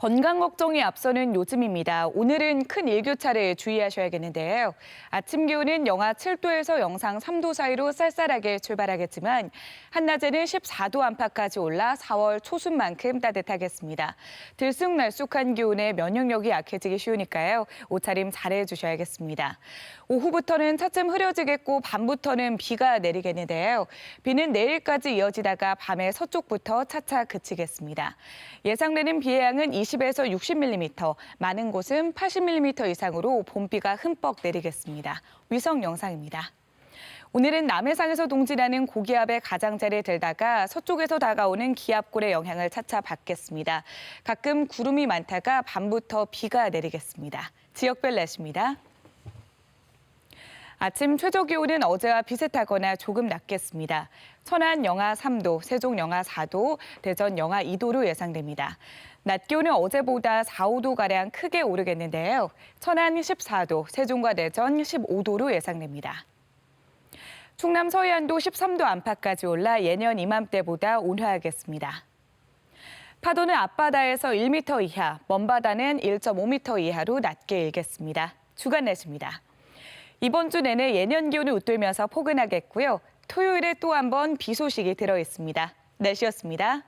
건강 걱정이 앞서는 요즘입니다. 오늘은 큰 일교차를 주의하셔야겠는데요. 아침 기온은 영하 7도에서 영상 3도 사이로 쌀쌀하게 출발하겠지만 한낮에는 14도 안팎까지 올라 4월 초순만큼 따뜻하겠습니다. 들쑥날쑥한 기온에 면역력이 약해지기 쉬우니까요. 옷차림 잘해 주셔야겠습니다. 오후부터는 차츰 흐려지겠고 밤부터는 비가 내리겠는데요. 비는 내일까지 이어지다가 밤에 서쪽부터 차차 그치겠습니다. 예상되는 비의 양은 20 에서 60mm, 많은 곳은 80mm 이상으로 봄비가 흠뻑 내리겠습니다. 위성 영상입니다. 오늘은 남해상에서 동진하는 고기압의 가장자리에 들다가 서쪽에서 다가오는 기압골의 영향을 차차 받겠습니다. 가끔 구름이 많다가 밤부터 비가 내리겠습니다. 지역별 날씨입니다. 아침 최저 기온은 어제와 비슷하거나 조금 낮겠습니다. 천안 영하 3도, 세종 영하 4도, 대전 영하 2도로 예상됩니다. 낮 기온은 어제보다 4, 5도가량 크게 오르겠는데요. 천안 14도, 세종과 대전 15도로 예상됩니다. 충남 서해안도 13도 안팎까지 올라 예년 이맘때보다 온화하겠습니다. 파도는 앞바다에서 1m 이하, 먼바다는 1.5m 이하로 낮게 일겠습니다. 주간 날씨입니다. 이번 주 내내 예년 기온을 웃돌면서 포근하겠고요. 토요일에 또 한 번 비 소식이 들어 있습니다. 날씨였습니다.